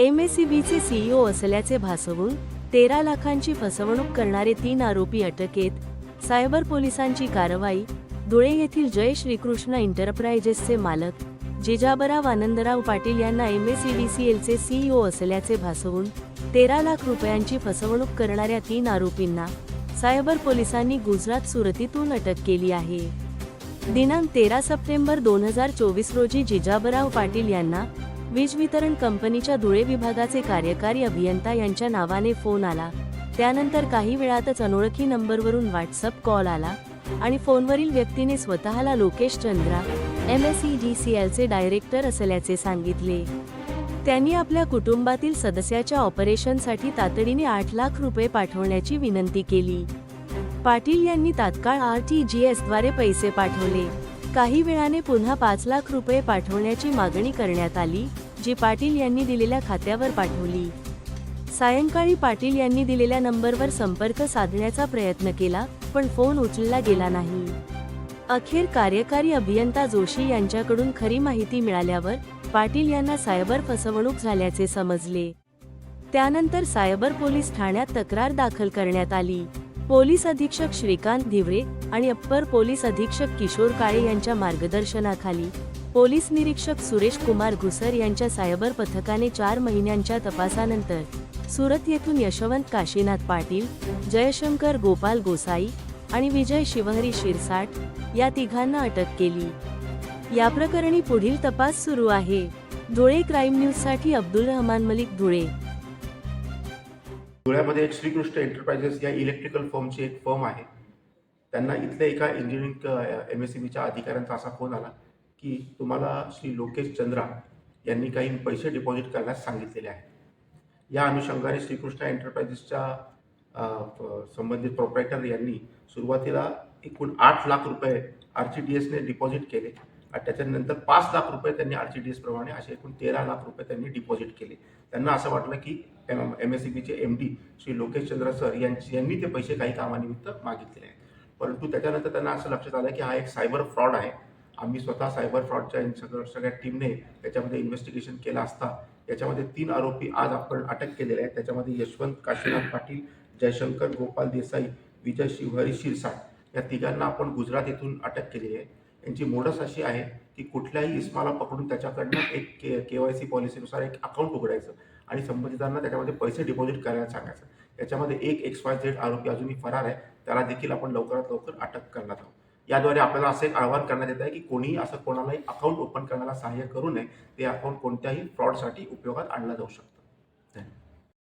एमएससीबीचे CEO असल्याचे भासवून तेरा लाखांची फसवणूक करणारे तीन आरोपी अटकेत. सायबर पोलिसांची कारवाई धुळे येथील जय श्रीकृष्ण एंटरप्राइजेसचे मालक जिजाबराव आनंदराव पाटील यांना एमएससीबीसीएलचे सीईओ असल्याचे भासवून तेरा लाख रुपयांची फसवणूक करणाऱ्या तीन आरोपींना सायबर पोलिसांनी गुजरात सुरतीतून अटक केली आहे. दिनांक तेरा सप्टेंबर दोन हजार चोवीस रोजी जिजाबराव पाटील यांना वीज वितरण कंपनीच्या धुळे विभागाचे कार्यकारी अभियंता यांच्या नावाने फोन आला. त्यानंतर काही वेळातच अनोळखी नंबरवरून व्हॉट्सअप कॉल आला आणि फोनवरील व्यक्तीने स्वतःला Lokesh Chandra M S E D C एलचे डायरेक्टर असल्याचे सांगितले. त्यांनी आपल्या कुटुंबातील सदस्याच्या ऑपरेशनसाठी तातडीने आठ लाख रुपये पाठवण्याची विनंती केली. पाटील यांनी तात्काळ आर टी जी द्वारे पैसे पाठवले. काही वेळाने पुन्हा पाच लाख रुपये पाठवण्याची मागणी करण्यात आली जी पाटील यांनी दिलेल्या खात्यावर पाठवली. सायंकाळी पाटील यांनी दिलेल्या नंबरवर संपर्क साधण्याचा प्रयत्न केला पण फोन उचलला गेला नाही. अखेर कार्यकारी अभियंता जोशी यांच्याकडून खरी माहिती मिळाल्यावर पाटील यांना सायबर फसवणूक झाल्याचे समजले. त्यानंतर सायबर पोलीस ठाण्यात तक्रार दाखल करण्यात आली. पोलीस अधीक्षक श्रीकांत धिवरे आणि अप्पर पोलीस अधीक्षक किशोर काळे यांच्या मार्गदर्शनाखाली पोलीस निरीक्षक सुरेश कुमार घुसर यांच्या सायबर पथकाने चार महिन्यांच्या तपासानंतर सुरत येथून यशवंत काशीनाथ पाटील जयशंकर गोपाल गोसाई आणि विजय शिवहरी शिरसाट या तिघांना अटक केली. या प्रकरणी पुढील तपास सुरू आहे. धुळे क्राईम न्यूजसाठी अब्दुल रहमान मलिक धुळे. धुळ्यामध्ये एक श्रीकृष्ण एंटरप्राइजेस या इलेक्ट्रिकल फर्मची एक फर्म आहे. त्यांना इथल्या एका इंजिनिअरिंग एम एस सी बीच्या अधिकाऱ्यांचा असा फोन आला की तुम्हाला श्री लोकेश चंद्रा यांनी काही पैसे डिपॉझिट करण्यास सांगितलेले आहे. या अनुषंगाने श्रीकृष्ण एंटरप्राइजेसच्या संबंधित प्रोप्रायटर यांनी सुरुवातीला एकूण आठ लाख रुपये आर टी डी एसने डिपॉझिट केले. आणि त्याच्यानंतर पाच लाख रुपये त्यांनी आर टी डी एस प्रमाणे असे एकूण तेरा लाख रुपये त्यांनी डिपॉझिट केले. त्यांना असं वाटलं की एम एम एस सी बीचे M D Shri Lokesh Chandra sir यांची यांनी ते पैसे काही कामानिमित्त मागितलेले आहेत. परंतु त्याच्यानंतर त्यांना असं लक्षात आलं की हा एक सायबर फ्रॉड आहे. आम्ही स्वतः सायबर फ्रॉडच्या सगळं सगळ्या टीमने त्याच्यामध्ये इन्व्हेस्टिगेशन केलं असता. याच्यामध्ये तीन आरोपी आज आपण अटक केलेले आहेत. त्याच्यामध्ये यशवंत काशीनाथ पाटील जयशंकर गोपाल देसाई विजय शिवहरी शिरसाट या तिघांना आपण गुजरात येथून अटक केली आहे. यांची मोडस अशी आहे की कुठल्याही इस्माला पकडून त्याच्याकडनं एक के के वाय सी पॉलिसीनुसार एक अकाउंट उघडायचं आणि संबंधितांना त्याच्यामध्ये पैसे डिपॉझिट करायला सांगायचं. याच्यामध्ये एक एक्स वाय झेड आरोपी अजूनही फरार आहे. त्याला देखील आपण लवकरात लवकर अटक करणार आहोत. याद्वारे आपल्याला असं एक आवाहन करण्यात येत आहे की कोणीही असं कोणालाही अकाउंट ओपन करण्याला सहाय्य करू नये. ते अकाउंट कोणत्याही फ्रॉडसाठी उपयोगात आणलं जाऊ शकतं.